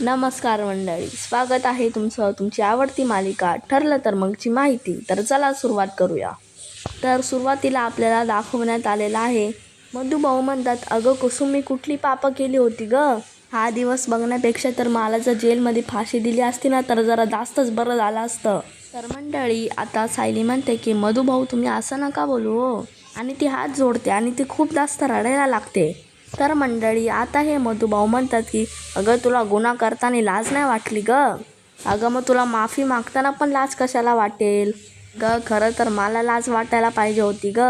नमस्कार मंडळी स्वागत आहे तुमचं तुमची आवडती मालिका ठरलं तर मगची माहिती. तर चला सुरुवात करूया. तर सुरुवातीला आपल्याला दाखवण्यात आलेलं आहे मधुभाऊ म्हणतात अगं कुसुम मी कुठली पापं केली होती ग? हा दिवस बघण्यापेक्षा तर मला जर जेलमध्ये फाशी दिली असती ना तर जरा जास्तच बरं झालं असतं. तर मंडळी आता सायली म्हणते की मधुभाऊ तुम्ही असं नका बोलू हो. आणि ती हात जोडते आणि ती खूप जास्त रडायला लागते. तर मंडळी आता हे मधुभाऊ म्हणतात की अगं तुला गुन्हा करताना लाज नाही वाटली ग? अगं मग तुला माफी मागताना पण लाज कशाला वाटेल? ग खरं तर मला लाज वाटायला पाहिजे होती ग.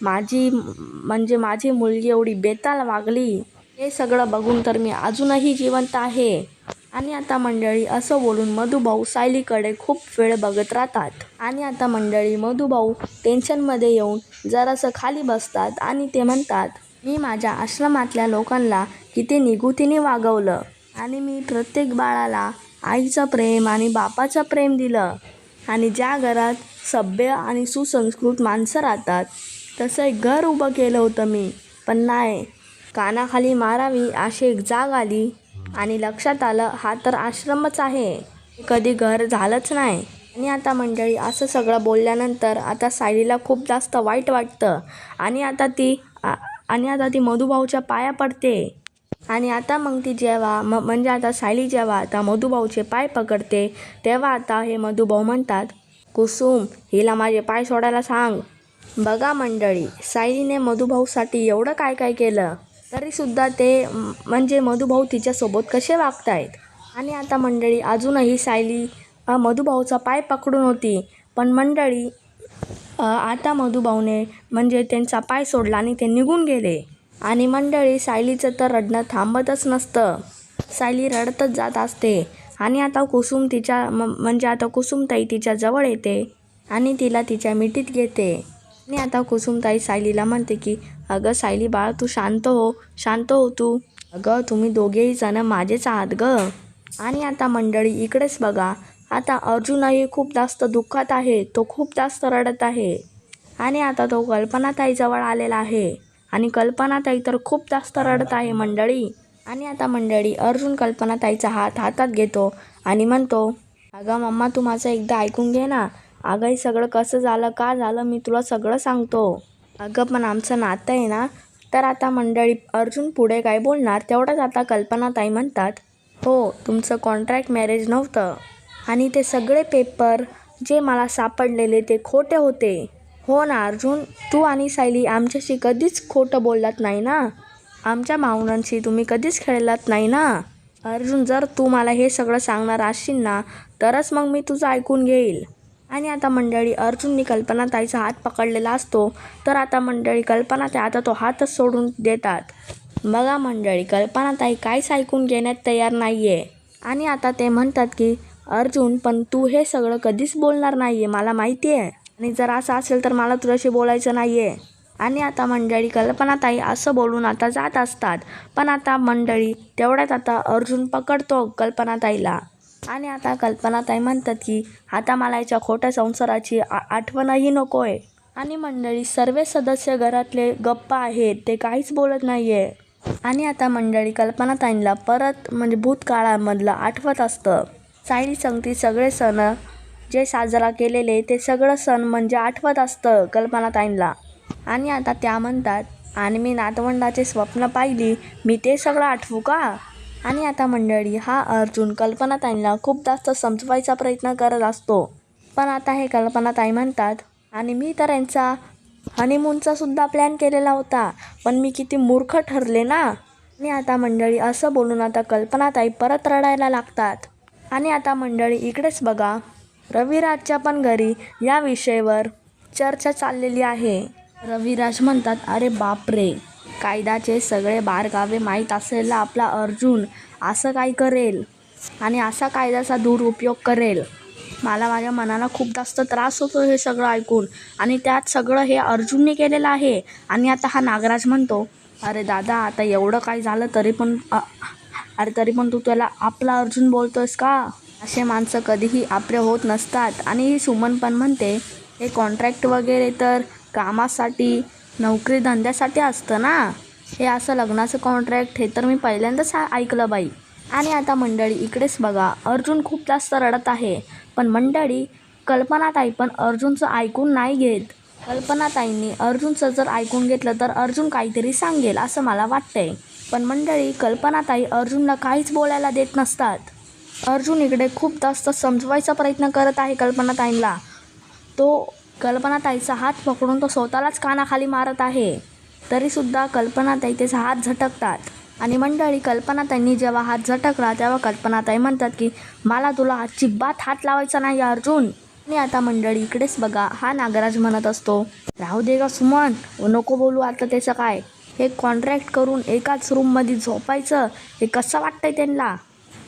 माझी म्हणजे माझी मुलगी एवढी बेताल वागली. हे सगळं बघून तर मी अजूनही जिवंत आहे. आणि आता मंडळी असं बोलून मधुभाऊ सायलीकडे खूप वेळ बघत राहतात. आणि आता मंडळी मधुभाऊ टेन्शनमध्ये येऊन जरासं खाली बसतात आणि ते म्हणतात मी माझ्या आश्रमातल्या लोकांना किती निगुतीने वागवलं आणि मी प्रत्येक बाळाला आईचं प्रेम आणि बापाचं प्रेम दिलं. आणि ज्या घरात सभ्य आणि सुसंस्कृत माणसं राहतात तसं एक घर उभं केलं होतं मी. पण नाही कानाखाली मारावी अशी एक जाग आली आणि लक्षात आलं हा तर आश्रमच आहे. कधी घर झालंच नाही. आणि आता मंडळी असं सगळं बोलल्यानंतर आता सायलीला खूप जास्त वाईट वाटतं. आणि आता ती आ- आणि आता ती मधुभाऊच्या पाया पडते. आणि आता मग ती जेव्हा म म्हणजे आता सायली जेव्हा आता मधुभाऊचे पाय पकडते तेव्हा आता हे मधुभाऊ म्हणतात कुसुम हिला माझे पाय सोडायला सांग. बघा मंडळी सायलीने मधुभाऊसाठी एवढं काय काय केलं? तरीसुद्धा ते म्हणजे मधुभाऊ तिच्यासोबत कसे वागतायत? आणि आता मंडळी अजूनही सायली मधुभाऊचा पाय पकडून होती. पण मंडळी आता मधुभाऊने म्हणजे त्यांचा पाय सोडला आणि ते निघून गेले. आणि मंडळी सायलीचं तर रडणं थांबतच नसतं. सायली रडतच जात असते. आणि आता कुसुम तिच्या म म्हणजे आता कुसुमताई तिच्या जवळ येते आणि तिला तिच्या मिठीत घेते. आणि आता कुसुमताई सायलीला म्हणते की अगं सायली बाळ तू शांत हो शांत हो तू. अगं तुम्ही दोघेही जण माझेच आहात ग. आणि आता मंडळी इकडेच बघा. आता अर्जुनही खूप जास्त दुःखात आहे. तो खूप जास्त रडत आहे. आणि आता तो कल्पनाताईजवळ आलेला आहे. आणि कल्पनाताई तर खूप जास्त रडत आहे मंडळी. आणि आता मंडळी अर्जुन कल्पनाताईचा हात हातात घेतो आणि म्हणतो अगं मम्मा तू माझं एकदा ऐकून घे ना. अगं हे सगळं कसं झालं का झालं मी तुला सगळं सांगतो. अगं पण आमचं नातं आहे ना तर आता मंडळी अर्जुन पुढे काय बोलणार तेवढंच आता कल्पनाताई म्हणतात हो तुमचं कॉन्ट्रॅक्ट मॅरेज नव्हतं. आणि ते सगळे पेपर जे मला सापडलेले ते खोटे होते. हो ना अर्जुन तू आणि सायली आमच्याशी कधीच खोटं बोललात नाही ना? आमच्या मावनांशी तुम्ही कधीच खेळलात नाही ना? अर्जुन जर तू मला हे सगळं सांगणार असशील ना तरच मग मी तुझं ऐकून घेईल. आणि आता मंडळी अर्जुननी कल्पनाताईचा हात पकडलेला असतो तर आता मंडळी कल्पनाताई आता तो हातच सोडून देतात. बघा मंडळी कल्पनाताई काहीच ऐकून घेण्यात तयार नाही आहे आणि आता ते म्हणतात की अर्जुन पण तू हे सगळं कधीच बोलणार नाही आहे मला माहिती आहे आणि जर असं असेल तर मला तुझ्याशी बोलायचं नाही आहे आणि आता मंडळी कल्पनाताई असं बोलून आता जात असतात. पण आता मंडळी तेवढ्यात आता अर्जुन पकडतो कल्पनाताईला. आणि आता कल्पनाताई म्हणतात की आता मला याच्या खोट्या संसाराची आ आठवणही नको आहे आणि मंडळी सर्व सदस्य घरातले गप्पा आहेत ते काहीच बोलत नाही आहे आणि आता मंडळी कल्पनाताईंना परत म्हणजे भूतकाळामधलं आठवत असतं. सायली संगती सगळे सण जे साजरा केलेले ते सगळं सण म्हणजे आठवत असतं कल्पनाताईंना आणि आता त्या म्हणतात आणि मी नातवंडाचे स्वप्न पाहिली मी ते सगळं आठवू का? आणि आता मंडळी हा अर्जुन कल्पनाताईंना खूप जास्त समजवायचा प्रयत्न करत असतो. पण आता हे कल्पनाताई म्हणतात आणि मी तर यांचा हनीमूनचा सुद्धा प्लॅन केलेला होता पण मी किती मूर्ख ठरले ना? आणि आता मंडळी असं बोलून आता कल्पनाताई परत रडायला लागतात. आणि आता मंडळी इकडेच बघा. रविराजच्या पण घरी या विषयावर चर्चा चाललेली आहे. रविराज म्हणतात अरे बापरे कायद्याचे सगळे बारगावे माहीत असलेला आपला अर्जुन असं काय करेल? आणि असा कायद्याचा दुरुपयोग करेल? मला माझ्या मनाला खूप जास्त त्रास होतो हे सगळं ऐकून. आणि त्यात सगळं हे अर्जुनने केलेलं आहे. आणि आता हा नागराज म्हणतो अरे दादा आता एवढं काय झालं तरी पण अरे तरी पण तू त्याला आपला अर्जुन बोलतोयस का? असे माणसं कधीही आपले होत नसतात. आणि सुमन पण म्हणते हे कॉन्ट्रॅक्ट वगैरे तर कामासाठी नोकरी धंद्यासाठी असतं ना? हे असं लग्नाचं कॉन्ट्रॅक्ट हे तर मी पहिल्यांदाच ऐकलं बाई. आणि आता मंडळी इकडेच बघा अर्जुन खूप जास्त रडत आहे. पण मंडळी कल्पनाताई पण अर्जुनचं ऐकून नाही घेत. कल्पनाताईंनी अर्जुनचं जर ऐकून घेतलं तर अर्जुन काहीतरी सांगेल असं मला वाटतंय. पण मंडळी कल्पनाताई अर्जुनला काहीच बोलायला देत नसतात. अर्जुन इकडे खूप जास्त समजवायचा प्रयत्न करत आहे कल्पनाताईंना तो कल्पनाताईचा हात पकडून तो स्वतःलाच कानाखाली मारत आहे. तरीसुद्धा कल्पनाताई त्याचा हात झटकतात. आणि मंडळी कल्पनाताईंनी जेव्हा हात झटकला तेव्हा कल्पनाताई म्हणतात की मला तुला अजिबात हात लावायचा नाही अर्जुन. आणि आता मंडळी इकडेच बघा हा नागराज म्हणत असतो राहू दे गा सुमन नको बोलू आता त्याचं काय. हे कॉन्ट्रॅक्ट करून एकाच रूममध्ये झोपायचं. हे कसं वाटतंय त्यांना?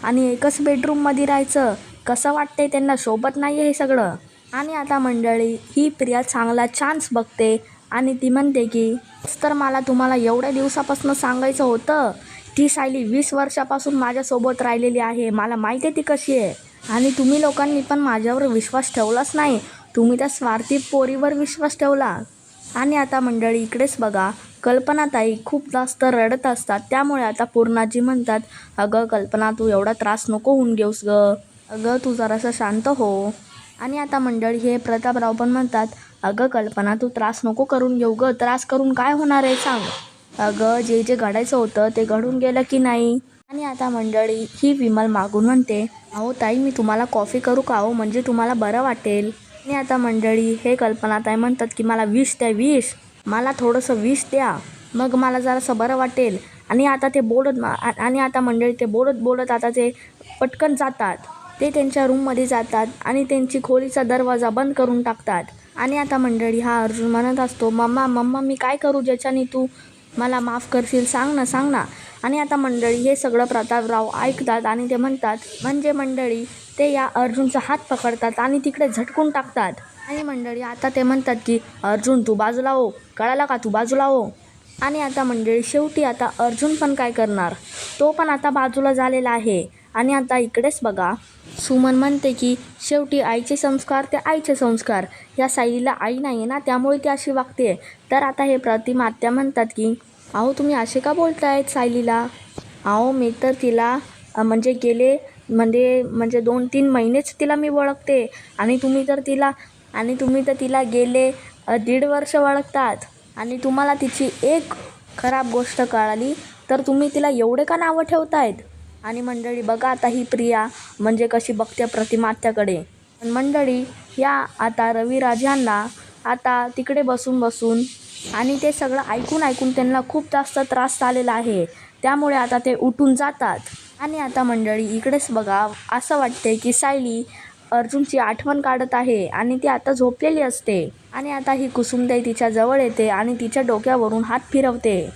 आणि एकच बेडरूममध्ये राहायचं. कसं वाटतंय त्यांना? शोभत नाही आहे हे सगळं. आणि आता मंडळी ही प्रिया चांगला चान्स बघते. आणि ती म्हणते की तर मला तुम्हाला एवढ्या दिवसापासून सांगायचं होतं. ती सायली वीस वर्षापासून माझ्यासोबत राहिलेली आहे. मला माहिती आहे ती कशी आहे. आणि तुम्ही लोकांनी पण माझ्यावर विश्वास ठेवलाच नाही. तुम्ही त्या स्वार्थी पोरीवर विश्वास ठेवला. आणि आता मंडळी इकडेच बघा. कल्पनाताई खूप जास्त रडत असतात. त्यामुळे आता पूर्णाजी म्हणतात अगं कल्पना तू एवढा त्रास नको होऊन घेऊस ग. अगं तू जरासं शांत हो. आणि आता मंडळी हे प्रतापराव पण म्हणतात अगं कल्पना तू त्रास नको करून घेऊ ग. त्रास करून काय होणार आहे सांग. अगं जे जे घडायचं होतं ते घडून गेलं की नाही? आणि आता मंडळी ही विमल मागून म्हणते अहो ताई मी तुम्हाला कॉफी करू का हो? म्हणजे तुम्हाला बरं वाटेल. आणि आता मंडळी हे कल्पनाताई म्हणतात की मला विष त्या विष. मला थोडंसं विष द्या. मग मला जरासं बरं वाटेल. आणि आता ते बोलत आणि आता मंडळी ते बोलत बोलत आता ते पटकन जातात. ते त्यांच्या रूममध्ये जातात आणि त्यांची खोलीचा दरवाजा बंद करून टाकतात. आणि आता मंडळी हा अर्जुन म्हणत असतो मम्मा मम्मा मी काय करू ज्याच्याने तू मला माफ करशील? सांग ना सांग ना. आणि आता मंडळी हे सगळं प्रतापराव ऐकतात आणि ते म्हणतात म्हणजे मंडळी ते या अर्जुनचा हात पकडतात आणि तिकडे झटकून टाकतात. आणि मंडळी आता ते म्हणतात की अर्जुन तू बाजूला हो कळाला का तू बाजूला हो आणि आता मंडळी शेवटी आता अर्जुन पण काय करणार? तो पण आता बाजूला झालेला आहे. आणि आता इकडेच बघा. सुमन म्हणते की शेवटी आईचे संस्कार ते आईचे संस्कार. या साईला आई नाही आहे ना त्यामुळे ती अशी वागते. तर आता हे प्रतिमा आत्या म्हणतात की अहो तुम्ही असे का बोलतायत सायलीला? अहो मी तर तिला म्हणजे गेले म्हणजे म्हणजे दोन तीन महिनेच तिला मी ओळखते. आणि तुम्ही तर तिला आणि तुम्ही तर तिला गेले दीड वर्ष ओळखतात. आणि तुम्हाला तिची एक खराब गोष्ट कळाली तर तुम्ही तिला एवढे का नावं ठेवतायत? आणि मंडळी बघा आता ही प्रिया म्हणजे कशी बघते प्रतिमात्याकडे पण मंडळी या आता रवी राजांना आता तिकडे बसून बसून आणि ते सगळं ऐकून ऐकून त्यांना खूप जास्त त्रास झालेला आहे. त्यामुळे आता ते उठून जातात. आणि आता मंडळी इकडेच बघा असं वाटते की सायली अर्जुनची आठवण काढत आहे आणि ती आता झोपलेली असते. आणि आता ही कुसुमताई तिच्या जवळ येते आणि तिच्या डोक्यावरून हात फिरवते.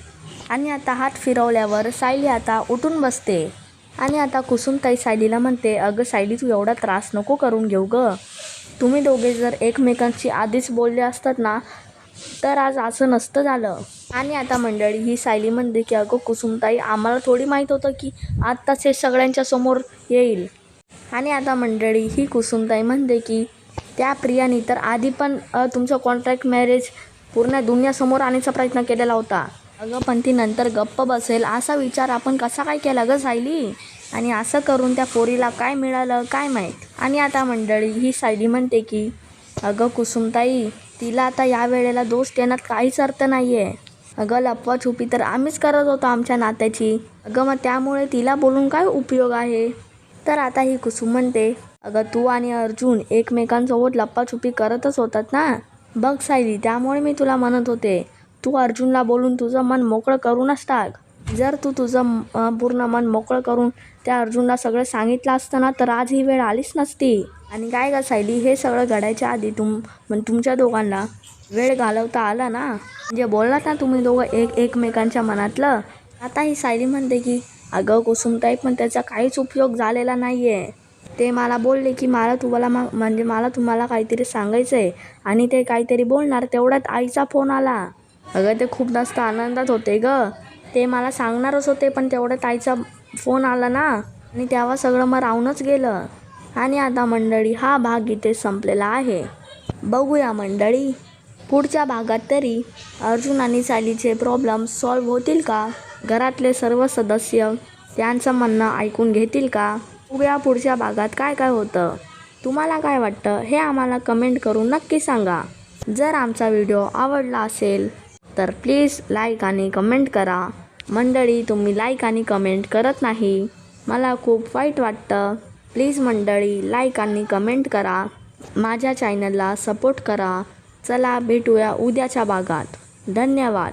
आणि आता हात फिरवल्यावर सायली आता उठून बसते. आणि आता कुसुमताई सायलीला म्हणते अगं सायली तू एवढा त्रास नको करून घेऊ ग. तुम्ही दोघे जर एकमेकांशी आधीच बोलले असतात ना तर आज असं नसतं झालं. आणि आता मंडळी ही सायली म्हणते की अगं कुसुमताई आम्हाला थोडी माहीत होतं की आत्ताच हे सगळ्यांच्या समोर येईल. आणि आता मंडळी ही कुसुमताई म्हणते की त्या प्रियानी तर आधी पण तुमचं कॉन्ट्रॅक्ट मॅरेज पूर्ण दुनियासमोर आणण्याचा प्रयत्न केलेला होता. अगं पण ती नंतर गप्प बसेल असा विचार आपण कसा काय केला गं सायली? आणि असं करून त्या पोरीला काय मिळालं काय माहीत? आणि आता मंडळी ही सायली म्हणते की अगं कुसुमताई तिला आता या वेळेला दोष देण्यात काहीच अर्थ नाही आहे अगं लपवाछुपी तर आम्हीच करत होतो आमच्या नात्याची. अगं मग त्यामुळे तिला बोलून काय उपयोग आहे? तर आता ही कुसुम म्हणते अगं तू आणि अर्जुन एकमेकांसोबत लप्पाछुपी करतच होतात ना? बघ सायली त्यामुळे मी तुला म्हणत होते तू अर्जुनला बोलून तुझं मन मोकळं करूनच टाक. जर तू तुझं पूर्ण मन मोकळं करून त्या अर्जुनला सगळं सांगितलं असतं ना तर आज ही वेळ आलीच नसती. आणि काय का सायली हे सगळं घडायच्या आधी तुम पण तुमच्या दोघांना वेळ घालवता आला ना? म्हणजे बोललात ना तुम्ही दोघं एक एकमेकांच्या मनातलं? आता ही सायली म्हणते की अगं कुसुमताई पण त्याचा काहीच उपयोग झालेला नाही आहे ते मला बोलले की मला तुम्हाला मा म्हणजे मला तुम्हाला काहीतरी सांगायचं आहे आणि ते काहीतरी बोलणार तेवढ्यात आईचा फोन आला. अगं ते खूप जास्त आनंदात होते ग. ते मला सांगणारच होते पण तेवढ्यात आईचा फोन आला ना? आणि तेव्हा सगळं मग राहूनच गेलं. आणि आता मंडळी हा भाग इथे संपलेला आहे. बघूया मंडळी पुढच्या भागात तरी अर्जुन आणि सालीचे प्रॉब्लेम सॉल्व्ह होतील का? घरातले सर्व सदस्य त्यांचं म्हणणं ऐकून घेतील का? बघूया पुढच्या भागात काय काय होतं? तुम्हाला काय वाटतं? हे आम्हाला कमेंट करून नक्की सांगा. जर आमचा व्हिडिओ आवडला असेल तर प्लीज लाईक आणि कमेंट करा. मंडळी तुम्ही लाईक आणि कमेंट करत नाही. मला खूप वाईट वाटतं. प्लीज मंडळी लाईक आणि कमेंट करा. माझ्या चॅनलला सपोर्ट करा. चला भेटूया उद्याच्या भागात. धन्यवाद.